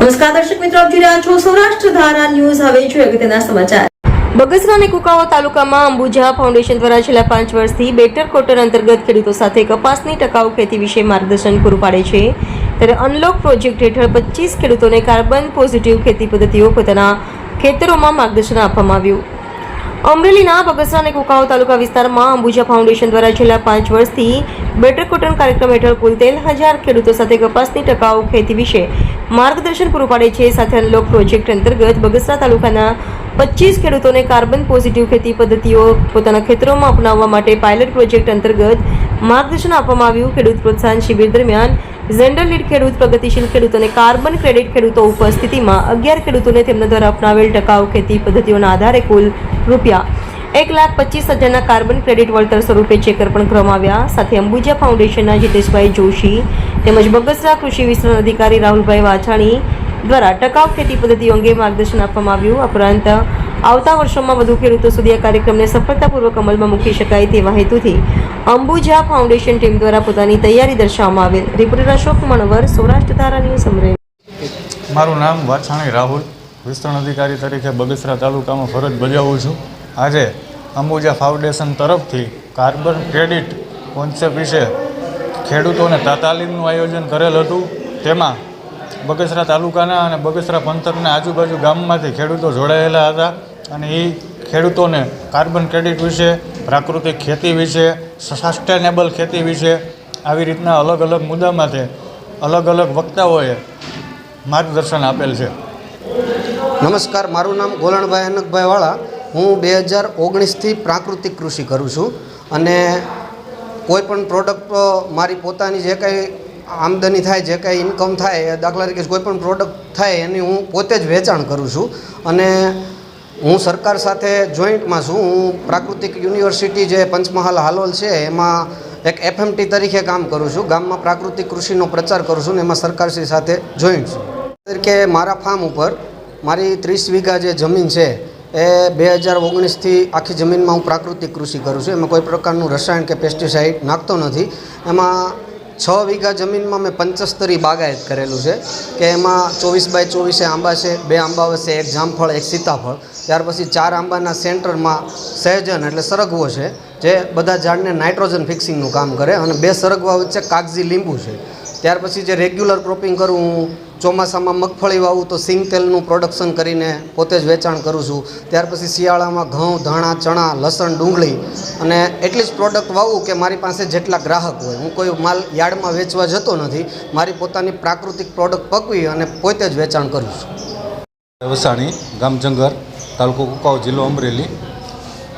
નમસ્કાર દર્શક મિત્રો, આપ જોઈ રહ્યા છો સૌરાષ્ટ્ર ધારા ન્યૂઝ. હવે જોઈએ અગત્યના સમાચાર. બગસરા અને કુકાવા તાલુકામાં અંબુજા ફાઉન્ડેશન દ્વારા છેલ્લા પાંચ વર્ષથી બેટર કોટર અંતર્ગત ખેડૂતો સાથે કપાસની ટકાઉ ખેતી વિશે માર્ગદર્શન પૂરું પાડે છે. ત્યારે અનલોક પ્રોજેક્ટ હેઠળ પચીસ ખેડૂતોને કાર્બન પોઝિટિવ ખેતી પદ્ધતિઓ પોતાના ખેતરોમાં માર્ગદર્શન આપવામાં આવ્યું. અમરેલીના બગસરા અને કુકાઓ તાલુકા વિસ્તારમાં અંબુજા ફાઉન્ડેશન દ્વારા છેલ્લા પાંચ વર્ષથી બેટર કોટન કાર્યક્રમ હેઠળ કુલ તેર હજાર ખેડૂતો સાથે કપાસની ટકાઉ ખેતી વિશે માર્ગદર્શન પૂરું પાડે છે. સાથે અનલોક પ્રોજેક્ટ અંતર્ગત બગસરા તાલુકાના પચીસ ખેડૂતોને કાર્બન પોઝિટિવ ખેતી પદ્ધતિઓ પોતાના ખેતરોમાં અપનાવવા માટે પાયલટ પ્રોજેક્ટ અંતર્ગત માર્ગદર્શન આપવામાં આવ્યું. ખેડૂત પ્રોત્સાહન શિબિર દરમિયાન જનરલ લીડ ખેડૂત, પ્રગતિશીલ ખેડૂત અને કાર્બન ક્રેડિટ ખેડૂતો ઉપસ્થિતિમાં અગિયાર ખેડૂતોને તેમના દ્વારા અપનાવેલ ટકાઉ ખેતી પદ્ધતિઓના આધારે કુલ રૂપિયા એક લાખ પચીસ હજારના કાર્બન ક્રેડિટ વળતર સ્વરૂપે ચેકર પણ કરવામાં આવ્યા. સાથે અંબુજા ફાઉન્ડેશનના જીતેશભાઈ જોશી તેમજ બગસરા કૃષિ વિસ્તરણ અધિકારી રાહુલભાઈ વાછાણી દ્વારા ટકાઉ ખેતી પદ્ધતિઓ અંગે માર્ગદર્શન આપવામાં આવ્યું. ઉપરાંત આવતા વર્ષોમાં વધુ ખેડૂતો સુધી આ કાર્યક્રમને સફળતાપૂર્વક અમલમાં મૂકી શકાય તેવા હેતુથી અંબુજા ફાઉન્ડેશન ટીમ દ્વારા પોતાની તૈયારી દર્શાવવામાં આવેલ. રિપોર્ટર અશોક મણવર, સૌરાષ્ટ્ર ધારા ન્યૂઝ અમરેલી. મારું નામ વાછાણી રાહુલ, વિસ્તરણ અધિકારી તરીકે બગસરા તાલુકામાં ફરજ બજાવું છું. આજે અંબુજા ફાઉન્ડેશન તરફથી કાર્બન ક્રેડિટ કોન્સેપ્ટ વિશે ખેડૂતોને તાલીમનું આયોજન કરેલ હતું. તેમાં બગસરા તાલુકાના અને બગસરા પંથકના આજુબાજુ ગામમાંથી ખેડૂતો જોડાયેલા હતા અને એ ખેડૂતોને કાર્બન ક્રેડિટ વિશે, પ્રાકૃતિક ખેતી વિશે, સસ્ટેનેબલ ખેતી વિશે આવી રીતના અલગ અલગ મુદ્દામાંથી અલગ અલગ વક્તાઓએ માર્ગદર્શન આપેલ છે. નમસ્કાર, મારું નામ ગોલણભાઈ અનકભાઈ વાળા. હું બે હજાર ઓગણીસથી પ્રાકૃતિક કૃષિ કરું છું અને કોઈ પણ પ્રોડક્ટ મારી પોતાની જે કંઈ આમદની થાય, જે કંઈ ઇન્કમ થાય દાખલા તરીકે કોઈ પણ પ્રોડક્ટ થાય, એની હું પોતે જ વેચાણ કરું છું. અને હું સરકાર સાથે જોઈન્ટમાં છું. હું પ્રાકૃતિક યુનિવર્સિટી જે પંચમહાલ હાલોલ છે, એમાં એક એફએમટી તરીકે કામ કરું છું. ગામમાં પ્રાકૃતિક કૃષિનો પ્રચાર કરું છું ને એમાં સરકારશ્રી સાથે જોઈન્ટ છું. તરીકે મારા ફાર્મ ઉપર મારી ત્રીસ વીઘા જે જમીન છે એ બે હજાર ઓગણીસથી આખી જમીનમાં હું પ્રાકૃતિક કૃષિ કરું છું. એમાં કોઈ પ્રકારનું રસાયણ કે પેસ્ટિસાઇડ નાખતો નથી. એમાં છ વીઘા જમીનમાં મેં પંચસ્તરી બાગાયત કરેલું છે કે એમાં ચોવીસ બાય ચોવીસે આંબા છે, બે આંબા વચ્ચે એક જામફળ, એક સીતાફળ. ત્યાર પછી ચાર આંબાના સેન્ટરમાં સહેજન એટલે સરગવો છે, જે બધા ઝાડને નાઇટ્રોજન ફિક્સિંગનું કામ કરે અને બે સરગવા વચ્ચે કાગજી લીંબુ છે. ત્યાર પછી જે રેગ્યુલર ક્રોપિંગ કરું હું ચોમાસામાં મગફળી વાવું તો સિંગ તેલનું પ્રોડક્શન કરીને પોતે જ વેચાણ કરું છું. ત્યાર પછી શિયાળામાં ઘઉં, ધાણા, ચણા, લસણ, ડુંગળી અને એટલી જ પ્રોડક્ટ વાવું કે મારી પાસે જેટલા ગ્રાહક હોય. હું કોઈ માલ યાર્ડમાં વેચવા જતો નથી. મારી પોતાની પ્રાકૃતિક પ્રોડક્ટ પકવી અને પોતે જ વેચાણ કરું છું. વસાણી, ગામ જંગર, તાલુકો કુકાવ, જિલ્લો અમરેલી.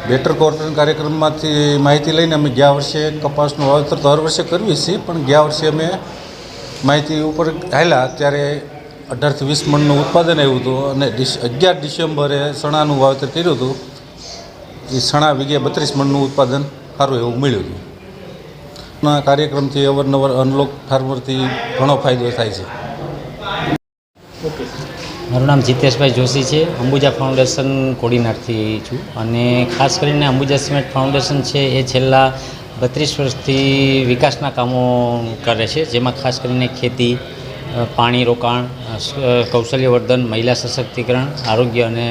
બેટર કોર્ટન કાર્યક્રમમાંથી માહિતી લઈને અમે ગયા વર્ષે કપાસનું વાવેતર તો હર વર્ષે કરવી છીએ પણ ગયા વર્ષે અમે માહિતી ઉપર હાલ્યા, ત્યારે અઢારથી વીસ મણનું ઉત્પાદન આવ્યું હતું અને અગિયાર ડિસેમ્બરે સણાનું વાવેતર કર્યું હતું. એ સણા વીઘે બત્રીસ મણનું ઉત્પાદન સારું એવું મળ્યું હતું. ના, કાર્યક્રમથી અવારનવાર અનલોક ફાર્મરથી ઘણો ફાયદો થાય છે. મારું નામ જીતેશભાઈ જોશી છે. અંબુજા ફાઉન્ડેશન કોડીનારથી છું અને ખાસ કરીને અંબુજા સિમેન્ટ ફાઉન્ડેશન છે એ છેલ્લા બત્રીસ વર્ષથી વિકાસના કામો કરે છે, જેમાં ખાસ કરીને ખેતી પાણી રોકાણ કૌશલ્યવર્ધન, મહિલા સશક્તિકરણ, આરોગ્ય અને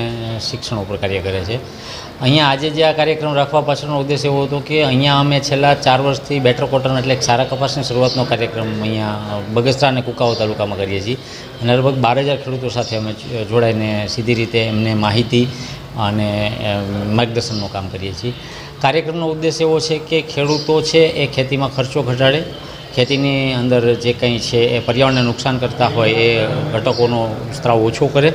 શિક્ષણ ઉપર કાર્ય કરે છે. અહીંયા આજે જે આ કાર્યક્રમ રાખવા પાછળનો ઉદ્દેશ એવો હતો કે અહીંયા અમે છેલ્લા ચાર વર્ષથી બેટર કોટન એટલે સારા કપાસની શરૂઆતનો કાર્યક્રમ અહીંયા બગસરા અને કુકાઓ તાલુકામાં કરીએ છીએ. અને લગભગ બાર હજાર ખેડૂતો સાથે અમે જોડાઈને સીધી રીતે એમને માહિતી અને માર્ગદર્શનનું કામ કરીએ છીએ. કાર્યક્રમનો ઉદ્દેશ એવો છે કે ખેડૂતો છે એ ખેતીમાં ખર્ચો ઘટાડે. ખેતીની અંદર જે કંઈ છે એ પર્યાવરણને નુકસાન કરતા હોય એ ઘટકોનો સ્ત્રાવ ઓછો કરે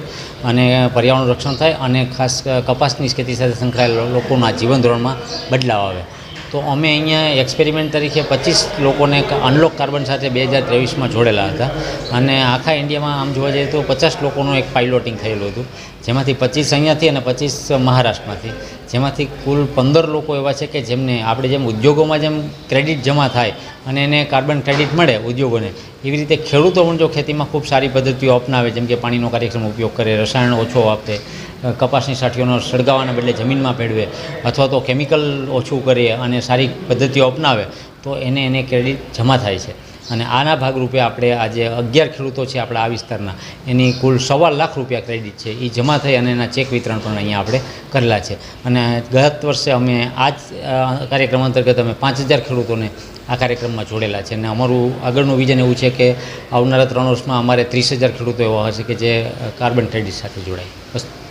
અને પર્યાવરણનું રક્ષણ થાય અને ખાસ કપાસની ખેતી સાથે સંકળાયેલા લોકોના જીવન ધોરણમાં બદલાવ આવે. તો અમે અહીંયા એક્સપેરિમેન્ટ તરીકે પચીસ લોકોને અનલોક કાર્બન સાથે બે હજાર ત્રેવીસમાં જોડેલા હતા. અને આખા ઇન્ડિયામાં આમ જોવા જઈએ તો પચાસ લોકોનું એક પાઇલોટિંગ થયેલું હતું. જેમાંથી પચીસ અહીંયાથી અને પચીસ મહારાષ્ટ્રમાંથી. જેમાંથી કુલ પંદર લોકો એવા છે કે જેમને આપણે જેમ ઉદ્યોગોમાં જેમ ક્રેડિટ જમા થાય અને એને કાર્બન ક્રેડિટ મળે ઉદ્યોગોને, એવી રીતે ખેડૂતો પણ જો ખેતીમાં ખૂબ સારી પદ્ધતિઓ અપનાવે, જેમ કે પાણીનો કાર્યક્ષમ ઉપયોગ કરે, રસાયણ ઓછો વાપરે કપાસની સાઠીઓનો સળગાવાના બદલે જમીનમાં ભેળવે, અથવા તો કેમિકલ ઓછું કરે અને સારી પદ્ધતિઓ અપનાવે, તો એને એને ક્રેડિટ જમા થાય છે. અને આના ભાગરૂપે આપણે આજે અગિયાર ખેડૂતો છે આપણા આ વિસ્તારના. એની કુલ સવા લાખ રૂપિયા ક્રેડિટ છે. એ જમા થઈ અને એના ચેક વિતરણ પણ અહીંયા આપણે કરેલા છે. અને ગત વર્ષે અમે આ જ કાર્યક્રમ અંતર્ગત અમે પાંચ હજાર ખેડૂતોને આ કાર્યક્રમમાં જોડેલા છે. અને અમારું આગળનું વિઝન એવું છે કે આવનારા ત્રણ વર્ષમાં અમારે ત્રીસ હજાર ખેડૂતો એવા હશે કે જે કાર્બન ક્રેડિટ સાથે જોડાય. બસ.